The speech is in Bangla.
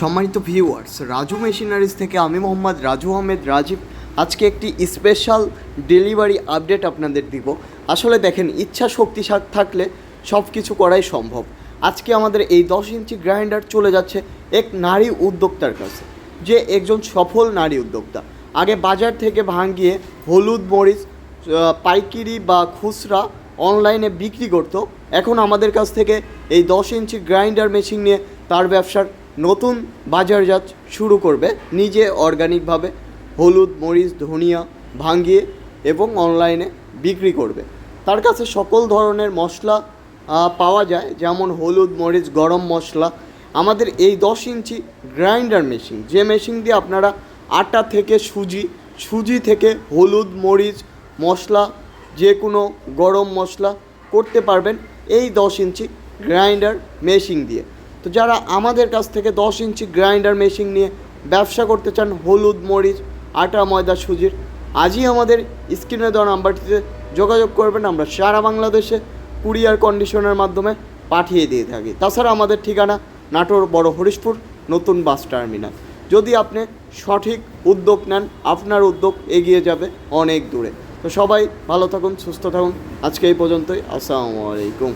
সম্মানিত ভিউয়ার্স রাজু মেশিনারিজ থেকে আমি মোহাম্মদ রাজু আহমেদ রাজীব। আজকে একটি স্পেশাল ডেলিভারি আপডেট আপনাদের দিব। আসলে দেখেন, ইচ্ছা শক্তি থাকলে সব কিছু করাই সম্ভব। আজকে আমাদের এই দশ ইঞ্চি গ্রাইন্ডার চলে যাচ্ছে এক নারী উদ্যোক্তার কাছে, যে একজন সফল নারী উদ্যোক্তা। আগে বাজার থেকে ভাঙিয়ে হলুদ মরিচ পাইকিরি বা খুচরা অনলাইনে বিক্রি করতো। এখন আমাদের কাছ থেকে এই দশ ইঞ্চি গ্রাইন্ডার মেশিন নিয়ে তার ব্যবসার নতুন বাজারজাত শুরু করবে নিজে অর্গানিকভাবে হলুদ, মরিচ, ধনিয়া ভাঙিয়ে এবং অনলাইনে বিক্রি করবে। তার কাছে সকল ধরনের মশলা পাওয়া যায়, যেমন হলুদ, মরিচ, গরম মশলা। আমাদের এই দশ ইঞ্চি গ্রাইন্ডার মেশিন, যে মেশিন দিয়ে আপনারা আটা থেকে সুজি সুজি থেকে হলুদ, মরিচ, মশলা যে কোনো গরম মশলা করতে পারবেন এই দশ ইঞ্চি গ্রাইন্ডার মেশিন দিয়ে। তো যারা আমাদের কাছ থেকে দশ ইঞ্চি গ্রাইন্ডার মেশিন নিয়ে ব্যবসা করতে চান, হলুদ মরিচ, আটা, ময়দা, সুজির, আজই আমাদের স্ক্রিনে দেওয়া নাম্বারটিতে যোগাযোগ করবেন। আমরা সারা বাংলাদেশে কুরিয়ার কন্ডিশনের মাধ্যমে পাঠিয়ে দিয়ে থাকি। তাছাড়া আমাদের ঠিকানা নাটোর বড় হরিশপুর, নতুন বাস টার্মিনাল। যদি আপনি সঠিক উদ্যোগ নেন, আপনার উদ্যোগ এগিয়ে যাবে অনেক দূরে। তো সবাই ভালো থাকুন, সুস্থ থাকুন। আজকে এই পর্যন্তই। আসসালামু আলাইকুম।